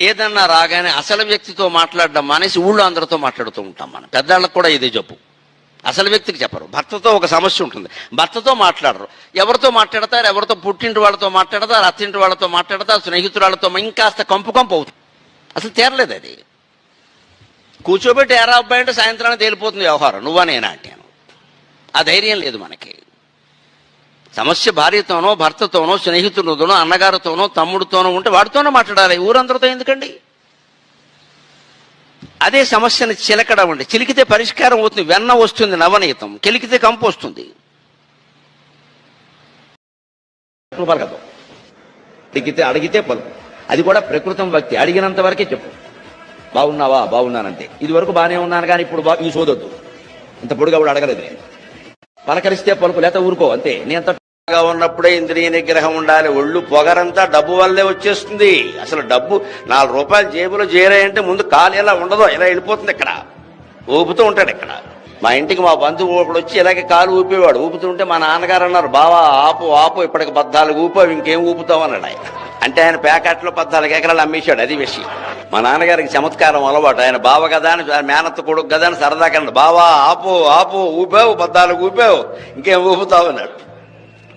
ఏదన్నా రాగానే అసలు వ్యక్తితో మాట్లాడడం మానేసి ఊళ్ళో అందరితో మాట్లాడుతూ ఉంటాం మనం. పెద్దవాళ్ళకు కూడా ఇదే చెప్పు అసలు వ్యక్తికి చెప్పరు. భర్తతో ఒక సమస్య ఉంటుంది. భర్తతో మాట్లాడరు. ఎవరితో మాట్లాడతారు? ఎవరితో పుట్టింటి వాళ్ళతో మాట్లాడతారు? అత్తింటి వాళ్ళతో మాట్లాడతారు? స్నేహితురాళ్ళతో ఇంకాస్త కంపు కంపు అవుతుంది అసలు తేరలేదు అది. కూర్చోబెట్టి ఎరా అబ్బాయి అంటే సాయంత్రానికి తేలిపోతుంది వ్యవహారం. నువ్వా నేనా అంటాను. ఆ ధైర్యం లేదు మనకి. సమస్య భార్యతోనో భర్తతోనో స్నేహితులతోనో అన్నగారితోనో తమ్ముడితోనో ఉంటే వాడితోనో మాట్లాడాలి. ఊరందరితో ఎందుకండి? అదే సమస్యను చిలకడం అండి చిలికితే పరిష్కారం అవుతుంది. వెన్న వస్తుంది నవనీతం కెలికితే కంపు వస్తుంది. పలకదు. అడిగితే అడిగితే పలుకు అది కూడా ప్రకృతం వ్యక్తి. అడిగినంత వరకే చెప్పు. బాగున్నావా? బాగున్నానంటే ఇది వరకు బాగానే ఉన్నాను కానీ ఇప్పుడు బా ఈ సోదొద్దు. ఇంత పొడుగా కూడా అడగలేదు నేను. పలకరిస్తే పలుకు లేత ఊరుకో అంతే. నేను అంత గా ఉన్నప్పుడే ఇంద్రియ నిగ్రహం ఉండాలి. ఒళ్ళు పొగరంతా డబ్బు వల్లే వచ్చేస్తుంది. అసలు డబ్బు నాలుగు రూపాయలు జేబులో చేరాయంటే ముందు కాలు ఎలా ఉండదో ఇలా వెళ్ళిపోతుంది ఇక్కడ? ఊపుతూ ఉంటాడు ఇక్కడ. మా ఇంటికి మా బంధువు ఒకడు వచ్చి ఇలాగే కాలు ఊపేవాడు. ఊపుతుంటే మా నాన్నగారు అన్నారు బావా ఆపు ఆపు ఇప్పటికి పద్నాలుగు ఊపావు ఇంకేం ఊపుతావు? అన్నాడు ఆయన. అంటే ఆయన ప్యాకెట్లో పద్నాలుగు ఎకరాలు అమ్మేశాడు. అది విషయం. మా నాన్నగారికి చమత్కారం అలవాటు. ఆయన బావ కదా అని మేనత్త కొడుకు కదా అని సరదా కన్నాడు బావా ఆపు ఆపు ఊపావు పద్నాలుగు ఊపావు ఇంకేం ఊపుతావు? అన్నాడు.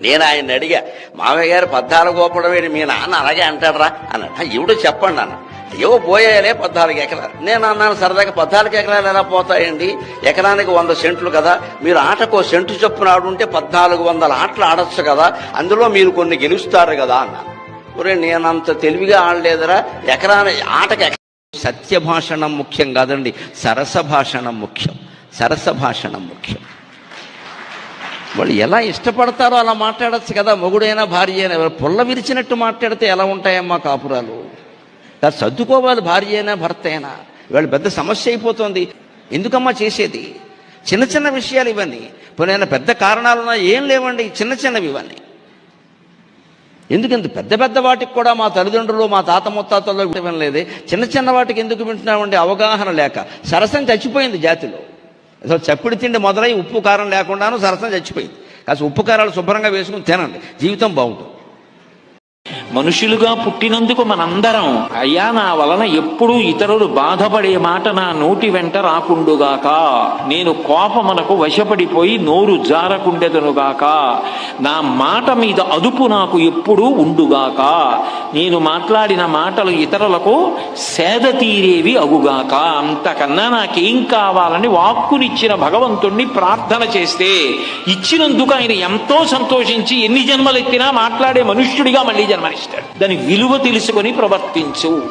నేను ఆయన అడిగా మామయ్య గారు పద్నాలుగు గోపడమేడు మీ నాన్న అలాగే అంటాడరా అన్నాడు ఇవిడు చెప్పండి అన్న. అయ్యో పోయాలే పద్నాలుగు ఎకరాలు. నేను అన్నాను సరదాగా పద్నాలుగు ఎకరాలు ఎలా పోతాయండి? ఎకరానికి వంద సెంట్లు కదా. మీరు ఆటకు సెంటు చొప్పున ఆడుంటే పద్నాలుగు వందల ఆటలు ఆడొచ్చు కదా. అందులో మీరు కొన్ని గెలుస్తారు కదా అన్నాను ఒరే నేనంత తెలివిగా ఆడలేదురా. ఎకరాని ఆటకి ఎక- సత్య భాషణం ముఖ్యం కాదండి సరస భాషణం ముఖ్యం. సరస భాషణం ముఖ్యం. వాళ్ళు ఎలా ఇష్టపడతారో అలా మాట్లాడచ్చు కదా మొగుడైనా భార్య అయినా పుల్ల విరిచినట్టు మాట్లాడితే ఎలా ఉంటాయమ్మా కాపురాలు? కాదు సర్దుకోవాలి భార్య అయినా భర్త అయినా వాళ్ళు పెద్ద సమస్య అయిపోతుంది. ఎందుకమ్మా చేసేది? చిన్న చిన్న విషయాలు ఇవన్నీ. పోనీ పెద్ద కారణాలున్నా ఏం లేవండి చిన్న చిన్నవి ఇవన్నీ. ఎందుకంత పెద్ద పెద్ద వాటికి కూడా మా తల్లిదండ్రులు మా తాత ముత్తాతల్లో వినలేదే చిన్న చిన్న వాటికి ఎందుకు వింటున్నామండి? అవగాహన లేక. సరసం చచ్చిపోయింది జాతిలో. అసలు చప్పుడు తిండి మొదలై ఉప్పు కారం లేకుండాను సరసం చచ్చిపోయింది. కాస్త ఉప్పు కారాలు శుభ్రంగా వేసుకుని తినండి. జీవితం బాగుంటుంది. మనుషులుగా పుట్టినందుకు మనందరం అయ్యా నా వలన ఎప్పుడూ ఇతరులు బాధపడే మాట నా నోటి వెంట రాకుండుగాక. నేను కోపమునకు వశపడిపోయి నోరు జారకుండెదనుగాక. నా మాట మీద అదుపు నాకు ఎప్పుడూ ఉండుగాక. నేను మాట్లాడిన మాటలు ఇతరులకు సేద తీరేవి అగుగాక. అంతకన్నా నాకేం కావాలని వాక్కునిచ్చిన భగవంతుణ్ణి ప్రార్థన చేస్తే ఇచ్చినందుకు ఆయన ఎంతో సంతోషించి ఎన్ని జన్మలు ఎత్తినా మాట్లాడే మనుష్యుడిగా మళ్ళీ జన్మనిస్తాడు. దాని విలువ తెలుసుకొని ప్రవర్తించు.